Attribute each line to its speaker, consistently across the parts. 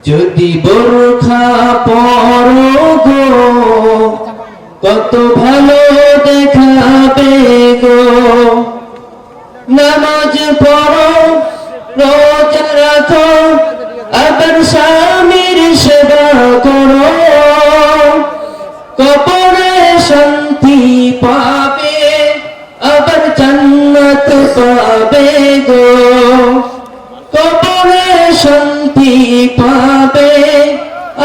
Speaker 1: যদি বোরখা পরো গো, কত ভালো দেখাবে গো। নামাজ পড়ো, রোজা রাখো, আবার স্বামীর সেবা করো। কবরে শান্তি পাবে, আবার জান্নাত পাবে গো। পাবে,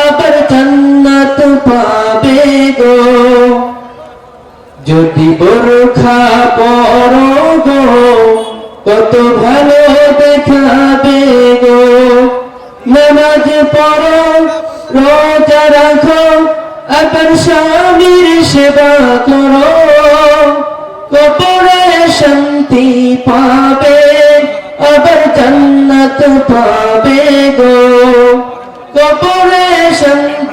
Speaker 1: আবার জান্নাত পাবে গো। যদি বোরখা পরো গো, কত ভালো দেখাবে গো। নামাজ পড়ো, রোজা রাখো, আবার স্বামীর সেবা করো। কবরে শান্তি পাবে, আবার জান্নাত পাবে গো।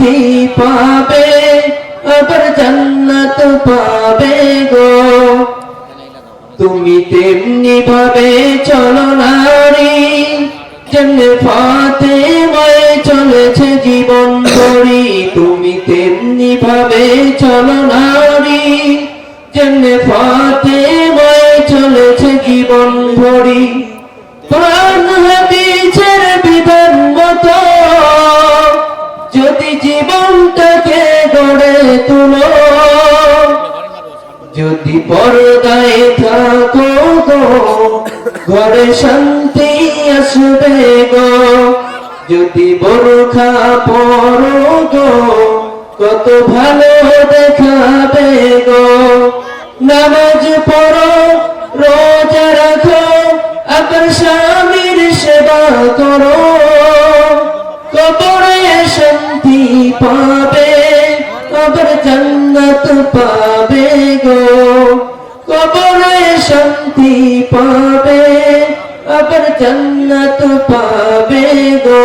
Speaker 1: শান্তি পাবে, আবার জান্নাত পাবে গো। তুমি তেমনি ভাবে চলো নারী, যেমনি ফাতে ময়ে চলেছে জীবন গড়ি তুমি তেমনি ভাবে চলো নারী, যেমনি ফাতে ময়ে চলেছে জীবন ভরি গড়ে তুলো। যদি পর্দায় থাকো গো, ঘরে শান্তি আসবে গো। যদি বোরখা পরো গো, কত ভালো দেখাবে গো। নামাজ পড়ো, রোজা রাখো আবার স্বামীর সেবা করো। কবর জান্নাত পাবে গো। কবরে শান্তি পাবে আবার জান্নাত পাবে গো।